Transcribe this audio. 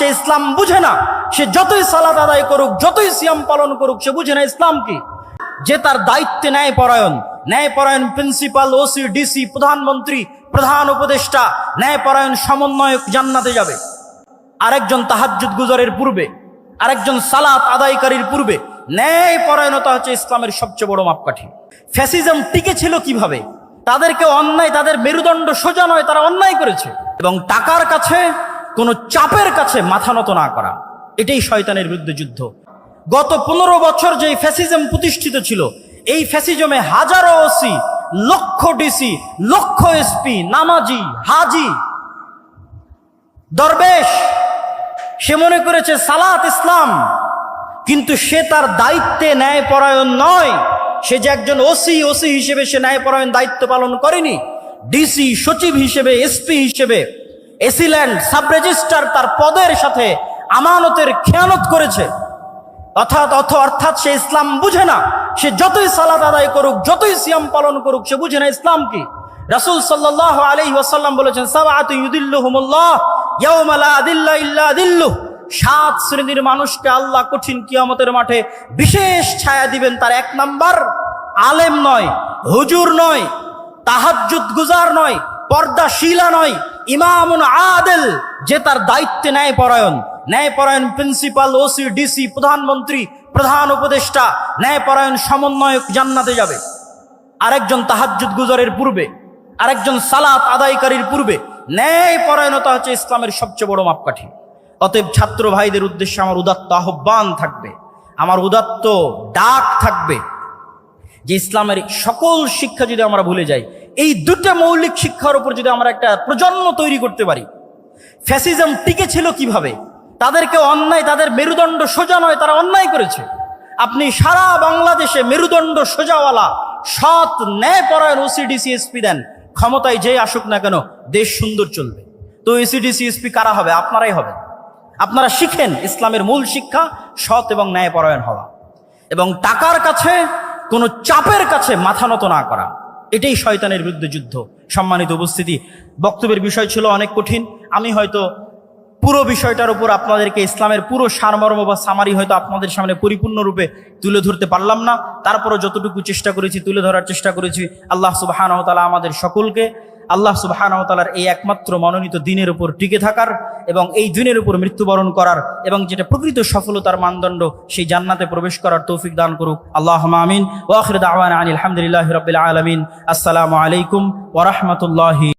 সে ইসলাম বুঝে না, সে যতই সালাত আদায় করুক, যতই সিয়াম পালন করুক, সে বুঝে না ইসলাম কি? যে তার দায়িত্বে ন্যায় পরায়ণ ন্যায় পরায়ণ প্রিন্সিপাল ওসি ডিসি প্রধানমন্ত্রী, প্রধান উপদেষ্টা ন্যায় পরায়ণ সমন্বয়ক জান্নাতে যাবে। আরেকজন তাহাজ্জুদ গুজরের পূর্বে, আরেকজন সালাত আদায়কারীর পূর্বে ন্যায় পরায়ণতা হচ্ছে ইসলামের সবচেয়ে বড় মাপকাঠি। ফ্যাসিজম টিকে ছিল কীভাবে? তাদেরকে অন্যায়, তাদের মেরুদণ্ড সোজা নয়, তারা অন্যায় করেছে। এবং টাকার কাছে কোনো চাপের কাছে মাথা নত না করা। এটাই শয়তানের বিরুদ্ধে যুদ্ধ। গত পনেরো বছর যে ফ্যাসিজম প্রতিষ্ঠিত ছিল, এই ফ্যাসিজমে হাজারো ওসি লক্ষ ডিসি লক্ষ এসপি নামাজি, হাজি, দরবেশ, সে মনে করেছে সালাত ইসলাম। কিন্তু সে তার দায়িত্বে ন্যায়পরায়ণ নয়। সে যে একজন ওসি ওসি হিসেবে সে ন্যায়পরায়ণ দায়িত্ব পালন করেনি। ডিসি সচিব হিসেবে এসপি হিসেবে এসিল্যান্ড সাব রেজিস্ট্রার তার পদের সাথে আমানতের খেয়ানত করেছে। অর্থাৎ অর্থ অর্থাৎ সে ইসলাম বুঝে না। সে যতই সালাত আদায় করুক, যতই সিয়াম পালন করুক, সে বুঝে না ইসলাম কি। রাসূল সাল্লাল্লাহু আলাইহি ওয়াসাল্লাম বলেছেন সাত শ্রেণির মানুষকে আল্লাহ কঠিন কিয়ামতের মাঠে বিশেষ ছায়া দিবেন তার এক নাম্বার। আলেম নয়, হুজুর নয়, তাহাজ্জুদ গুজার নয় পর্দাশীলা নয়, ইমামুন আদেল, যে তার দায়িত্বে ন্যায় পরায়ণ ন্যায় পরায়ণ প্রিন্সিপাল, ওসি, ডিসি, প্রধানমন্ত্রী, প্রধান উপদেষ্টা ন্যায় পরায়ণ সমন্বয়ক জান্নাতে যাবে। আরেকজন তাহাজ্জুদ গুজরের পূর্বে, আরেকজন সালাত আদায়কারীর পূর্বে ন্যায় পরায়ণতা হচ্ছে ইসলামের সবচেয়ে বড় মাপকাঠি। অতএব ছাত্র ভাইদের উদ্দেশ্যে আমার উদাত্ত আহ্বান থাকবে, আমার উদাত্ত ডাক থাকবে, যে ইসলামের সকল শিক্ষা যদি আমরা ভুলে যাই এই দুটা মৌলিক শিক্ষার উপর যদি আমরা একটা প্রজন্ম তৈরি করতে পারি, ফ্যাসিজম টিকে ছিল কীভাবে? তাদেরকে অন্যায়, তাদের মেরুদণ্ড সোজা নয়, তারা অন্যায় করেছে। আপনি সারা বাংলাদেশে মেরুদণ্ড সোজাওয়ালা, সৎ ন্যায় পরায়ণ ওসিডিসি এসপি দেন। ক্ষমতায় যে আসুক না কেন, দেশ সুন্দর চলবে। তো এসিডিসি এসপি কারা হবে? আপনারাই হবে আপনারা শিখেন ইসলামের মূল শিক্ষা, সৎ এবং ন্যায়পরায়ণ হওয়া। এবং টাকার কাছে, কোনো চাপের কাছে মাথা নত না করা। এটাই শয়তানের বিরুদ্ধে যুদ্ধ। সম্মানিত উপস্থিতি বক্তব্যের বিষয় ছিল অনেক কঠিন। আমি হয়তো পুরো বিষয়টার উপর আপনাদেরকে ইসলামের পুরো সারমর্ম বা সামারি হয়তো আপনাদের সামনে পরিপূর্ণরূপে তুলে ধরতে পারলাম না। তারপরও যতটুকু চেষ্টা করেছি, তুলে ধরার চেষ্টা করেছি, আল্লাহ সুবাহানতালা আমাদের সকলকে। আল্লাহ সুবাহানতালার এই একমাত্র মনোনীত দিনের উপর টিকে থাকার এবং এই দিনের উপর মৃত্যুবরণ করার এবং যেটা প্রকৃত সফলতার মানদণ্ড, সেই জান্নাতে প্রবেশ করার তৌফিক দান করুক। আল্লাহ আমিন। ওয়াখির দাওয়ান আনিল আলহামদুলিল্লাহ রবিল আলমিন। আসসালামু আলাইকুম ওরহমতুল্লাহি